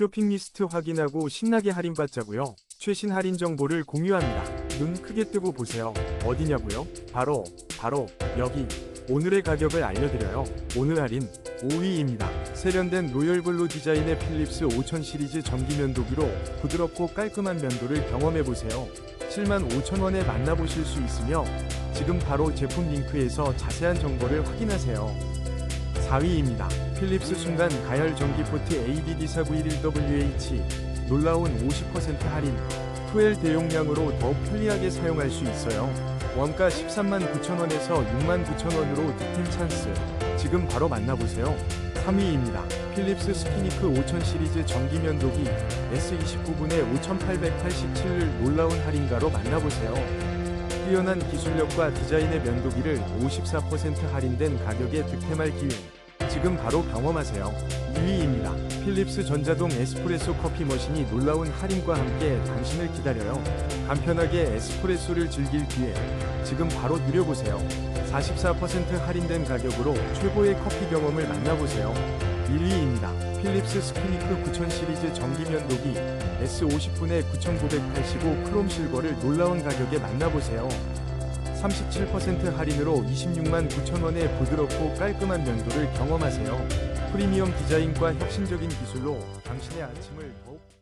쇼핑 리스트 확인하고 신나게 할인받자고요. 최신 할인 정보를 공유합니다. 눈 크게 뜨고 보세요. 어디냐고요? 바로 바로 여기 오늘의 가격을 알려드려요. 오늘 할인 5위입니다. 세련된 로열블루 디자인의 필립스 5000 시리즈 전기 면도기로 부드럽고 깔끔한 면도를 경험해보세요. 75,000원에 만나보실 수 있으며 지금 바로 제품 링크에서 자세한 정보를 확인하세요. 4위입니다. 필립스 순간 가열 전기포트 ADD4911WH 놀라운 50% 할인 2L 대용량으로 더 편리하게 사용할 수 있어요. 원가 13만 9천원에서 6만 9천원으로 득템 찬스. 지금 바로 만나보세요. 3위입니다. 필립스 스피니크 5000 시리즈 전기면도기 S29분의 5887을 놀라운 할인가로 만나보세요. 뛰어난 기술력과 디자인의 면도기를 54% 할인된 가격에 득템할 기회. 지금 바로 경험하세요. 2위입니다. 필립스 전자동 에스프레소 커피 머신이 놀라운 할인과 함께 당신을 기다려요. 간편하게 에스프레소를 즐길 기회. 지금 바로 누려보세요. 44% 할인된 가격으로 최고의 커피 경험을 만나보세요. 1위입니다. 필립스 스피니크 9000 시리즈 전기면도기 S50분의 9985 크롬 실버를 놀라운 가격에 만나보세요. 37% 할인으로 26만 9천원의 부드럽고 깔끔한 면도를 경험하세요. 프리미엄 디자인과 혁신적인 기술로 당신의 아침을 더욱